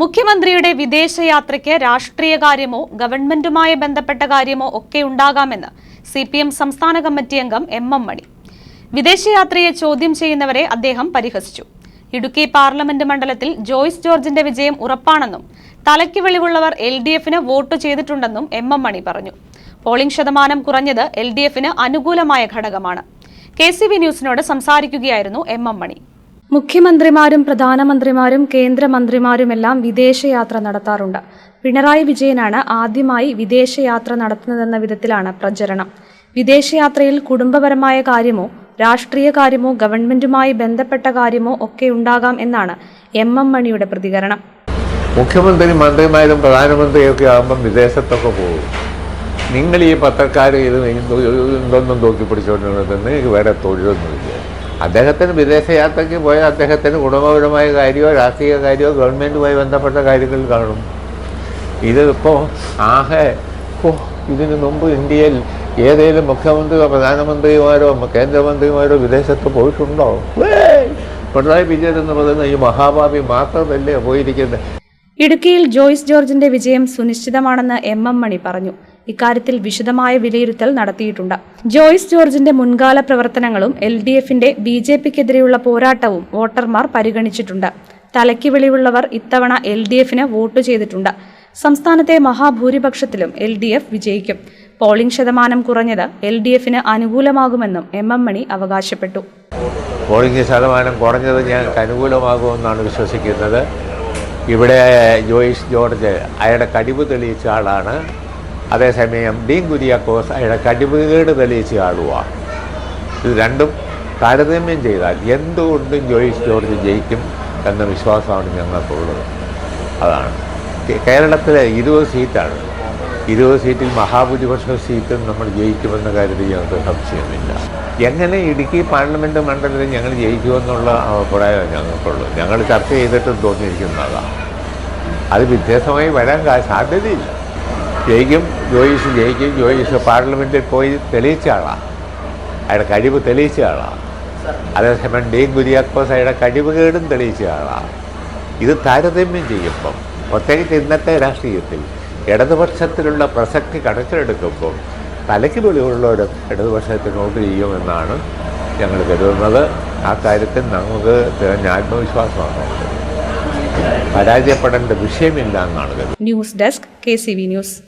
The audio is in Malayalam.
മുഖ്യമന്ത്രിയുടെ വിദേശയാത്രയ്ക്ക് രാഷ്ട്രീയ കാര്യമോ ഗവൺമെന്റുമായി ബന്ധപ്പെട്ട കാര്യമോ ഒക്കെ ഉണ്ടാകാമെന്ന് സി പി എം സംസ്ഥാന കമ്മിറ്റി അംഗം എം എം മണി. വിദേശയാത്രയെ ചോദ്യം ചെയ്യുന്നവരെ അദ്ദേഹം പരിഹസിച്ചു. ഇടുക്കി പാർലമെന്റ് മണ്ഡലത്തിൽ ജോയ്സ് ജോർജിന്റെ വിജയം ഉറപ്പാണെന്നും തലയ്ക്ക് വെളിവുള്ളവർ എൽ ഡി എഫിന് വോട്ട് ചെയ്തിട്ടുണ്ടെന്നും എം എം മണി പറഞ്ഞു. പോളിംഗ് ശതമാനം കുറഞ്ഞത് എൽ ഡി എഫിന് അനുകൂലമായ ഘടകമാണ്. കെ സി വി ന്യൂസിനോട് സംസാരിക്കുകയായിരുന്നു എം എം മണി. മുഖ്യമന്ത്രിമാരും പ്രധാനമന്ത്രിമാരും കേന്ദ്രമന്ത്രിമാരുമെല്ലാം വിദേശയാത്ര നടത്താറുണ്ട്. പിണറായി വിജയനാണ് ആദ്യമായി വിദേശയാത്ര നടത്തുന്നതെന്ന വിധത്തിലാണ് പ്രചരണം. വിദേശയാത്രയിൽ കുടുംബപരമായ കാര്യമോ രാഷ്ട്രീയ കാര്യമോ ഗവൺമെന്റുമായി ബന്ധപ്പെട്ട കാര്യമോ ഒക്കെ ഉണ്ടാകാം എന്നാണ് എം എം മണിയുടെ പ്രതികരണം. മുഖ്യമന്ത്രി മന്ത്രിമാരും പ്രധാനമന്ത്രിയും ഒക്കെ ആകുമ്പം വിദേശത്തൊക്കെ പോകും. നിങ്ങൾ ഈ പത്രക്കാർ ഇത് എന്തൊന്നും തൂക്കി പിടിച്ചുകൊണ്ടിരുന്നത് നിങ്ങൾക്ക് വേറെ തൊഴിലൊന്നുമില്ല. അദ്ദേഹത്തിന് വിദേശയാത്രയ്ക്ക് പോയാൽ അദ്ദേഹത്തിന് കുടുംബപരമായ കാര്യമോ രാഷ്ട്രീയ കാര്യമോ ഗവൺമെന്റുമായി ബന്ധപ്പെട്ട കാര്യങ്ങൾ കാണും. ഇതിപ്പോൾ ആകെ ഓ ഇതിനു മുമ്പ് ഇന്ത്യയിൽ ഏതെങ്കിലും മുഖ്യമന്ത്രിയോ പ്രധാനമന്ത്രിമാരോ കേന്ദ്രമന്ത്രിമാരോ വിദേശത്ത് പോയിട്ടുണ്ടോ! പിണറായി വിജയൻ എന്ന് പറയുന്ന ഈ മഹാഭാവി മാത്രമല്ലേ പോയിരിക്കുന്നത്? ഇടുക്കിയിൽ ജോയ്സ് ജോർജിന്റെ വിജയം സുനിശ്ചിതമാണെന്ന് എം എം മണി പറഞ്ഞു. ഇക്കാര്യത്തിൽ വിശദമായ വിലയിരുത്തൽ നടത്തിയിട്ടുണ്ട്. ജോയിസ് ജോർജിന്റെ മുൻകാല പ്രവർത്തനങ്ങളും എൽ ഡി എഫിന്റെ ബി ജെ പിക്കെതിരെയുള്ള പോരാട്ടവും വോട്ടർമാർ പരിഗണിച്ചിട്ടുണ്ട്. തലയ്ക്ക് വെളിവുള്ളവർ ഇത്തവണ എൽ ഡി എഫിന് വോട്ട് ചെയ്തിട്ടുണ്ട്. സംസ്ഥാനത്തെ മഹാഭൂരിപക്ഷത്തിലും എൽ ഡി എഫ് വിജയിക്കും. പോളിംഗ് ശതമാനം കുറഞ്ഞത് എൽ ഡി എഫിന് അനുകൂലമാകുമെന്നും എം എം മണി അവകാശപ്പെട്ടു. പോളിംഗ് ശതമാനം കുറഞ്ഞത് ഞങ്ങൾക്ക് അനുകൂലമാകുമെന്നാണ് വിശ്വസിക്കുന്നത്. ഇവിടെ ജോയിസ് ജോർജ് അയാളുടെ കഴിവ് തെളിയിച്ച ആളാണ്. അതേസമയം ഡീൻ കുര്യാക്കോസ് അയാളുടെ കഴിവുകേട് തെളിയിച്ച് ആളുമാണ് ഇത് രണ്ടും താരതമ്യം ചെയ്താൽ എന്തുകൊണ്ടും ജോയിസ് ജോർജ് ജയിക്കും എന്ന വിശ്വാസമാണ് ഞങ്ങൾക്കുള്ളത്. അതാണ്. കേരളത്തിലെ ഇരുപത് സീറ്റാണ്. ഇരുപത് സീറ്റിൽ മഹാഭൂരിപക്ഷ സീറ്റും നമ്മൾ ജയിക്കുമെന്ന കാര്യത്തിൽ ഞങ്ങൾക്ക് സംശയമില്ല. എങ്ങനെ ഇടുക്കി പാർലമെന്റ് മണ്ഡലത്തിൽ ഞങ്ങൾ ജയിക്കുമെന്നുള്ള അഭിപ്രായം ഞങ്ങൾക്കുള്ളൂ ഞങ്ങൾ ചർച്ച ചെയ്തിട്ടും തോന്നിയിരിക്കുന്നതാണ്. അത് വ്യത്യാസമായി വരാൻ സാധ്യതയില്ല. ജയിക്കും ജോയിസ് ജയിക്കും ജോയിസ് പാർലമെന്റിൽ പോയി തെളിയിച്ച ആളാണ് അയാളുടെ കഴിവ് തെളിയിച്ച ആളാണ് അതേസമയം ഡീൻ കുര്യാക്കോസ് അയാളുടെ കഴിവുകേടും തെളിയിച്ച ആളാണ് ഇത് താരതമ്യം ചെയ്യുമ്പം പ്രത്യേകിച്ച് ഇന്നത്തെ രാഷ്ട്രീയത്തിൽ ഇടതുപക്ഷത്തിലുള്ള പ്രസക്തി കണക്കിലെടുക്കുമ്പോൾ തലയ്ക്ക് വെളിവുള്ളവർ ഇടതുപക്ഷത്തിൽ നോട്ട് ചെയ്യുമെന്നാണ് ഞങ്ങൾ കരുതുന്നത്. ആ കാര്യത്തിൽ നമുക്ക് തികഞ്ഞ ആത്മവിശ്വാസമാണ്. പരാജയപ്പെടേണ്ട വിഷയമില്ല എന്നാണ് കരുതുന്നത്. News desk K C V news.